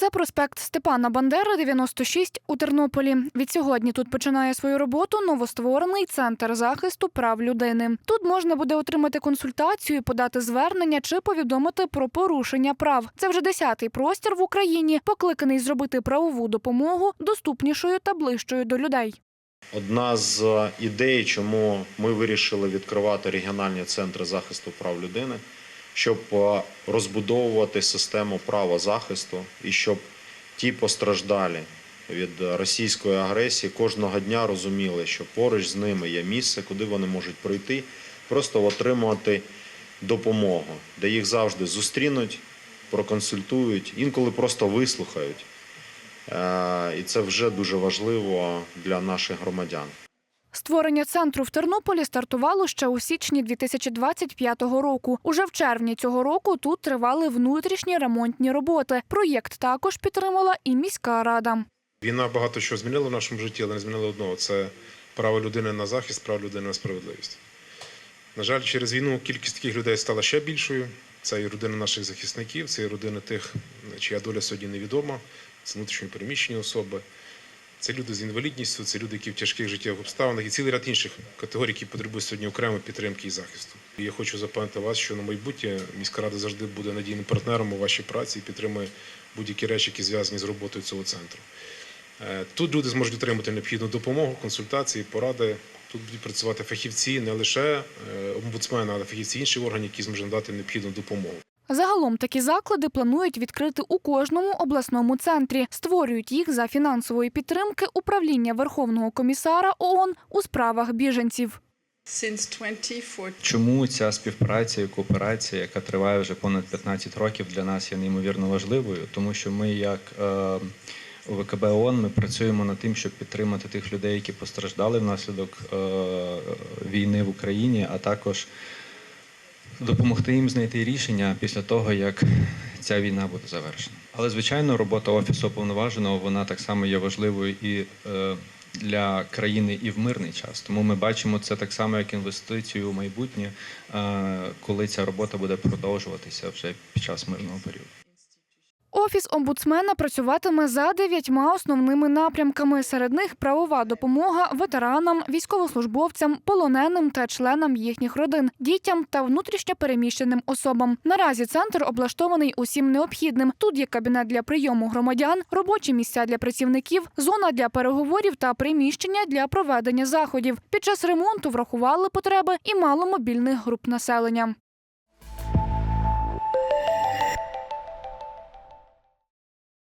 Це проспект Степана Бандери, 96 у Тернополі. Відсьогодні тут починає свою роботу новостворений центр захисту прав людини. Тут можна буде отримати консультацію, подати звернення чи повідомити про порушення прав. Це вже десятий простір в Україні, покликаний зробити правову допомогу доступнішою та ближчою до людей. Одна з е, ідей, чому ми вирішили відкривати регіональні центри захисту прав людини, щоб е, розбудовувати систему права захисту і щоб ті постраждалі від російської агресії кожного дня розуміли, що поруч з ними є місце, куди вони можуть прийти, просто отримувати допомогу, де їх завжди зустрінуть, проконсультують, інколи просто вислухають. Е, І це вже дуже важливо для наших громадян. Створення центру в Тернополі стартувало ще у січні 2025 року. Уже в червні цього року тут тривали внутрішні ремонтні роботи. Проєкт також підтримала і міська рада. Війна багато що змінила в нашому житті, але не змінила одного це право людини на захист, право людини на справедливість. На жаль, через війну кількість таких людей стала ще більшою. Це і родини наших захисників, це і родини тих, чия доля сьогодні невідома, це внутрішньо переміщені особи, це люди з інвалідністю, це люди, які в тяжких життєвих обставинах і цілий ряд інших категорій, які потребують сьогодні окремої підтримки і захисту. І я хочу запевнити вас, що на майбутнє міська рада завжди буде надійним партнером у вашій праці і підтримує будь-які речі, які зв'язані з роботою цього центру. Е, Тут люди зможуть отримати необхідну допомогу, консультації, поради. Тут будуть працювати фахівці, не лише е, омбудсмена, але фахівці інших органів, які зможуть надати необхідну допомогу. Загалом такі заклади планують відкрити у кожному обласному центрі. Створюють їх за фінансової підтримки управління Верховного комісара ООН у справах біженців. Since 2014, Чому ця співпраця і кооперація, яка триває вже понад 15 років, для нас є неймовірно важливою, тому що ми, як е, ОВКБ ООН, ми працюємо над тим, щоб підтримати тих людей, які постраждали внаслідок е, війни в Україні, а також допомогти їм знайти рішення після того, як ця війна буде завершена. Але звичайно, робота офісу уповноваженого вона так само є важливою і е, для країни і в мирний час. Тому ми бачимо це так само, як інвестицію у майбутнє, е, коли ця робота буде продовжуватися вже під час мирного періоду. Офіс омбудсмена працюватиме за дев'ятьма основними напрямками. Серед них правова допомога ветеранам, військовослужбовцям, полоненим та членам їхніх родин, дітям та внутрішньо переміщеним особам. Наразі центр облаштований усім необхідним. Тут є кабінет для прийому громадян, робочі місця для працівників, зона для переговорів та приміщення для проведення заходів. Під час ремонту врахували потреби і маломобільних груп населення.